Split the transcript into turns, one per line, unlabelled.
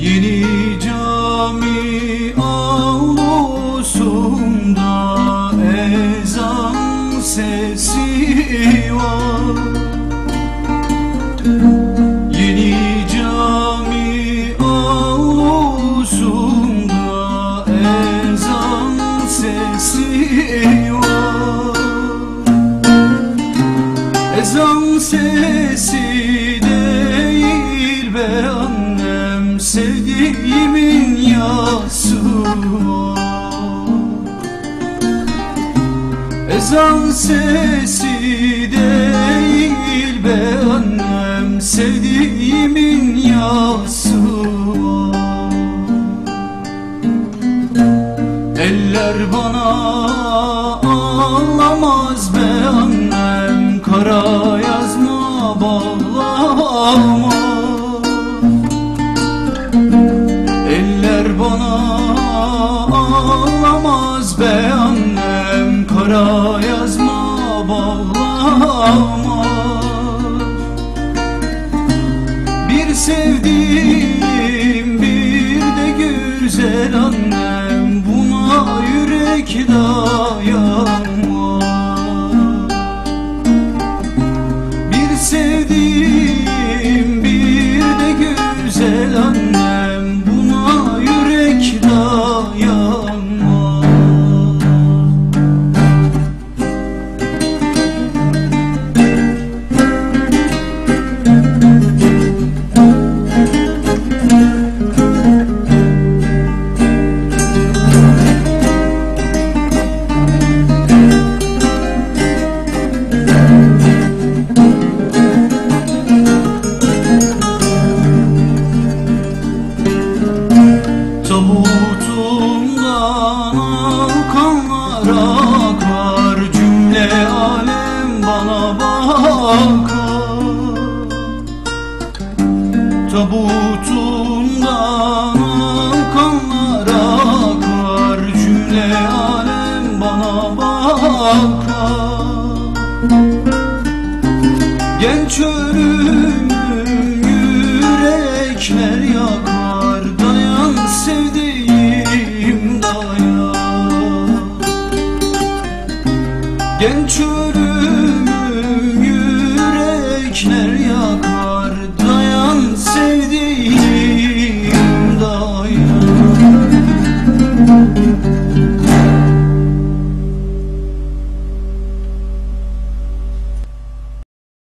Yeni cami avlusunda ezan sesi var. Yeni cami avlusunda ezan sesi var. Ezan sesi değil be Ezan sesi değil be annem Sevdiğimin yası Eller bana ağlamaz be annem Kara yazma bağlama Kara yazma bağlama. Bir sevdiğim bir de güzel annem. Buna yürek dayanmaz bana bakar Tabutumdan akanlar akar Cümle bana bakar. Genç ölümüm yürekler yakar Dayan sevdiğim dayan. Genç ölümüm yürekler